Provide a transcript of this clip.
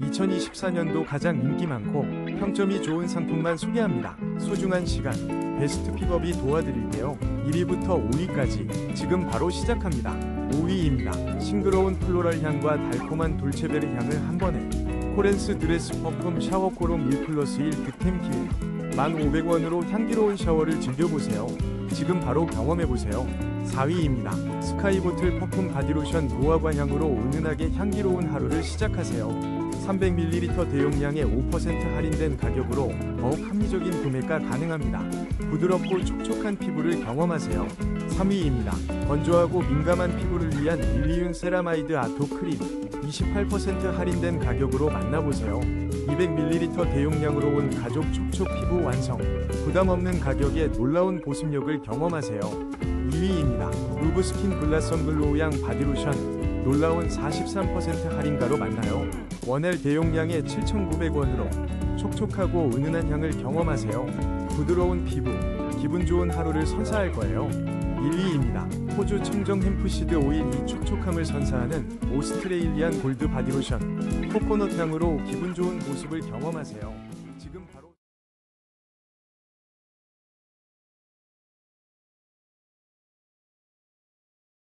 2024년도 가장 인기 많고 평점이 좋은 상품만 소개합니다. 소중한 시간, 베스트 픽업이 도와드릴게요. 1위부터 5위까지 지금 바로 시작합니다. 5위입니다. 싱그러운 플로럴 향과 달콤한 돌체베르 향을 한 번에 코렌스 드레스 퍼퓸 샤워 코롬 1 플러스 1 득템 킬 1,500원으로 향기로운 샤워를 즐겨보세요. 지금 바로 경험해보세요. 4위입니다. 스카이보틀 퍼퓸 바디로션 노화관 향으로 은은하게 향기로운 하루를 시작하세요. 300ml 대용량에 5% 할인된 가격으로 더욱 합리적인 구매가 가능합니다. 부드럽고 촉촉한 피부를 경험하세요. 3위입니다. 건조하고 민감한 피부를 위한 일리윤 세라마이드 아토 크림 28% 할인된 가격으로 만나보세요. 200ml 대용량으로 온 가족 촉촉 피부 완성. 부담 없는 가격에 놀라운 보습력을 경험하세요. 2위입니다. 루브스킨 블라썸 글로우향 바디로션 놀라운 43% 할인가로 만나요. 원엘 대용량에 7,900원으로 촉촉하고 은은한 향을 경험하세요. 부드러운 피부, 기분 좋은 하루를 선사할 거예요. 1위입니다. 호주 청정 햄프시드 오일 이 촉촉함을 선사하는 오스트레일리안 골드 바디로션 코코넛 향으로 기분 좋은 보습을 경험하세요.